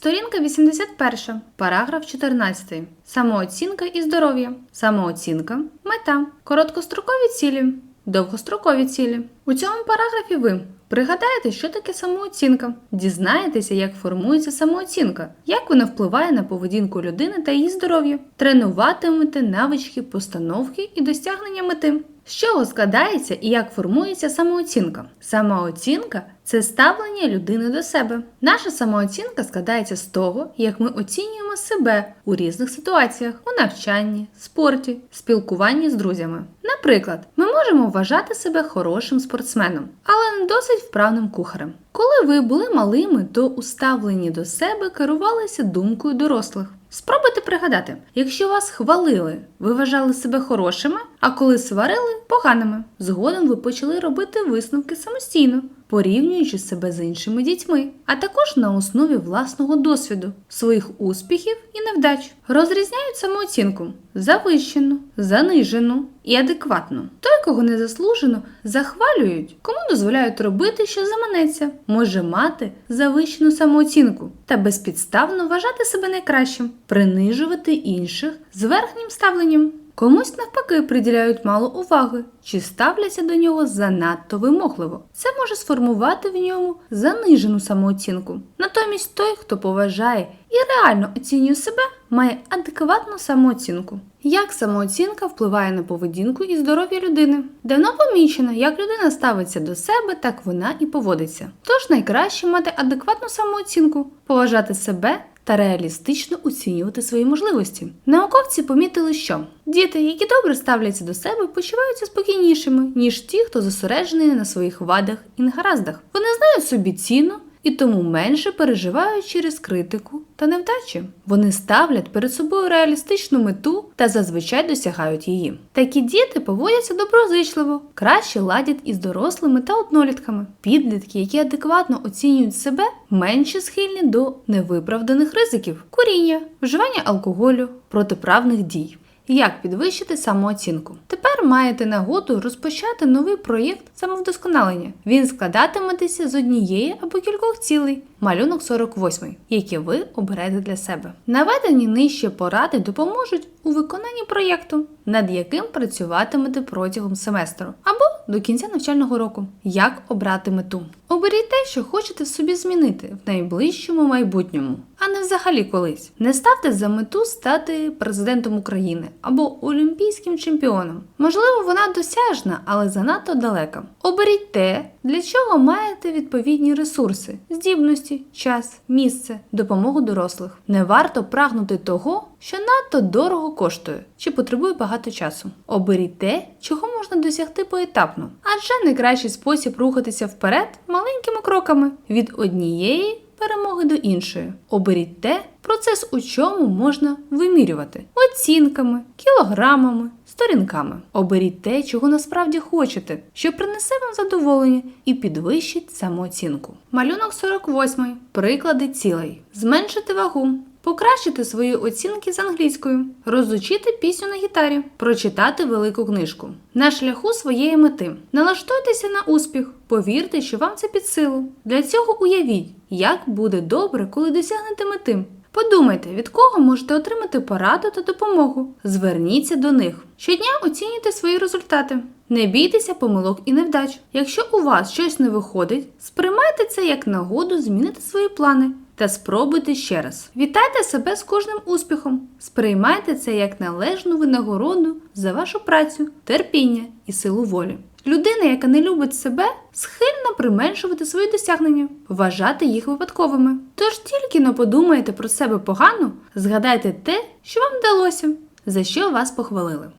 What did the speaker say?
Сторінка 81, параграф 14. Самооцінка і здоров'я. Самооцінка, мета, короткострокові цілі, довгострокові цілі. У цьому параграфі ви пригадаєте, що таке самооцінка, дізнаєтеся, як формується самооцінка, як вона впливає на поведінку людини та її здоров'я, тренуватимете навички постановки і досягнення мети. З чого складається і як формується самооцінка? Самооцінка це ставлення людини до себе. Наша самооцінка складається з того, як ми оцінюємо себе у різних ситуаціях у навчанні, спорті, спілкуванні з друзями. Наприклад, ми можемо вважати себе хорошим спортсменом, але не досить вправним кухарем. Коли ви були малими, то у ставленні до себе керувалися думкою дорослих. Спробуйте пригадати, якщо вас хвалили, ви вважали себе хорошими, а коли сварили поганими. Згодом ви почали робити висновки самостійно, порівнюючи себе з іншими дітьми, а також на основі власного досвіду, своїх успіхів і невдач. Розрізняють самооцінку завищену, занижену і адекватно. Той, кого незаслужено захвалюють, кому дозволяють робити, що заманеться, може мати завищену самооцінку та безпідставно вважати себе найкращим, принижувати інших з верхнім ставленням. Комусь навпаки приділяють мало уваги чи ставляться до нього занадто вимогливо. Це може сформувати в ньому занижену самооцінку. Натомість той, хто поважає і реально оцінює себе, має адекватну самооцінку. Як самооцінка впливає на поведінку і здоров'я людини? Давно помічено, як людина ставиться до себе, так вона і поводиться. Тож найкраще мати адекватну самооцінку, поважати себе та реалістично оцінювати свої можливості. Науковці помітили, що діти, які добре ставляться до себе, почуваються спокійнішими, ніж ті, хто зосереджений на своїх вадах і негараздах. Вони знають собі ціну і тому менше переживають через критику та невдачі. Вони ставлять перед собою реалістичну мету та зазвичай досягають її. Такі діти поводяться доброзичливо, краще ладять із дорослими та однолітками. Підлітки, які адекватно оцінюють себе, менше схильні до невиправданих ризиків, куріння, вживання алкоголю, протиправних дій. Як підвищити самооцінку? Тепер маєте нагоду розпочати новий проєкт самовдосконалення. Він складатиметься з однієї або кількох цілей, малюнок 48, які ви оберете для себе. Наведені нижче поради допоможуть у виконанні проєкту, над яким працюватимете протягом семестру або до кінця навчального року. Як обрати мету? Оберіть те, що хочете собі змінити в найближчому майбутньому, взагалі колись. Не ставте за мету стати президентом України або олімпійським чемпіоном. Можливо, вона досяжна, але занадто далека. Оберіть те, для чого маєте відповідні ресурси, здібності, час, місце, допомогу дорослих. Не варто прагнути того, що надто дорого коштує чи потребує багато часу. Оберіть те, чого можна досягти поетапно, адже найкращий спосіб рухатися вперед маленькими кроками від однієї перемоги до іншої. Оберіть те, процес у чому можна вимірювати оцінками, кілограмами, сторінками. Оберіть те, чого насправді хочете, що принесе вам задоволення і підвищить самооцінку. Малюнок 48. Приклади цілей. Зменшити вагу. Покращити свої оцінки з англійською, розучити пісню на гітарі, прочитати велику книжку. На шляху своєї мети. Налаштуйтеся на успіх, повірте, що вам це під силу. Для цього уявіть, як буде добре, коли досягнете мети. Подумайте, від кого можете отримати пораду та допомогу. Зверніться до них. Щодня оцінюйте свої результати. Не бійтеся помилок і невдач. Якщо у вас щось не виходить, сприймайте це як нагоду змінити свої плани та спробуйте ще раз. Вітайте себе з кожним успіхом. Сприймайте це як належну винагороду за вашу працю, терпіння і силу волі. Людина, яка не любить себе, схильна применшувати свої досягнення, вважати їх випадковими. Тож тільки но подумаєте про себе погано, згадайте те, що вам вдалося, за що вас похвалили.